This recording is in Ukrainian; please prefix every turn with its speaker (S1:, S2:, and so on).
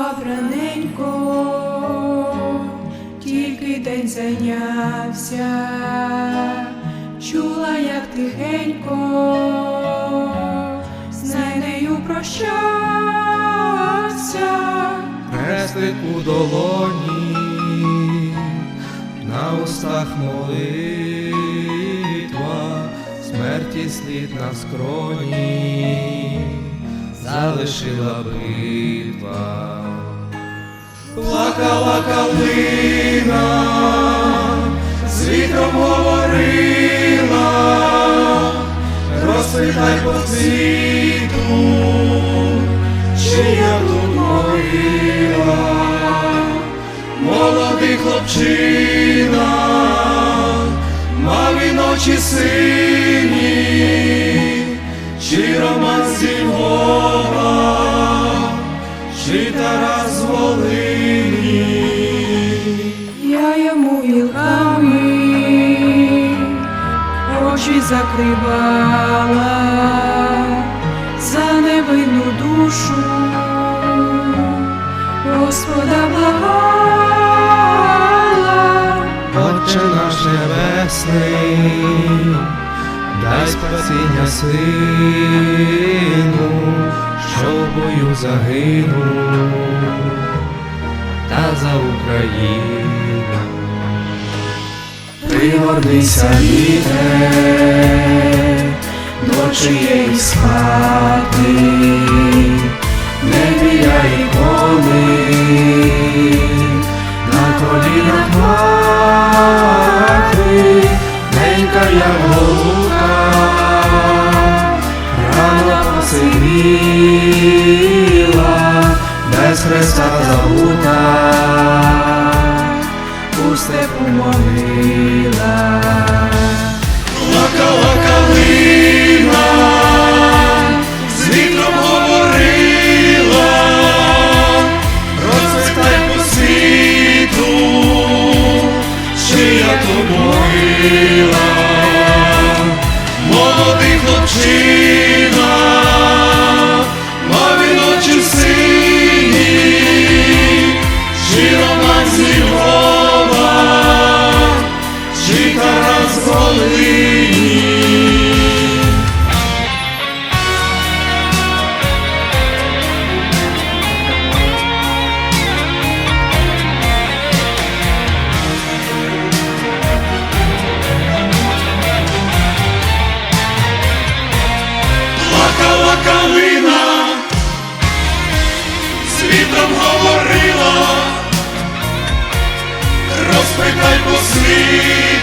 S1: Вставав тільки день зайнявся, чула, як тихенько, з нею прощався.
S2: Хрестик у долоні, на устах молитва, смерті слід на скроні, залишила битва. Плакала калина, з вітром говорила, розпитай по світу, чия тут могила, молодий хлопчина, мав і ночі сині, чи Тарас Волині.
S1: Я йому гілками очі закривала за невинну душу, Господа благала,
S2: Отче наш небесний, дай спасіння сину, що в бою загинув, та за Україну. Пригорнися вітер до чиєї хати, без хреста забута, у степу могила. Плакала калина, з вітром говорила, розцвітай по світу, чия то могила, молодий хлопчина, вітром говорила, розпитай по світу,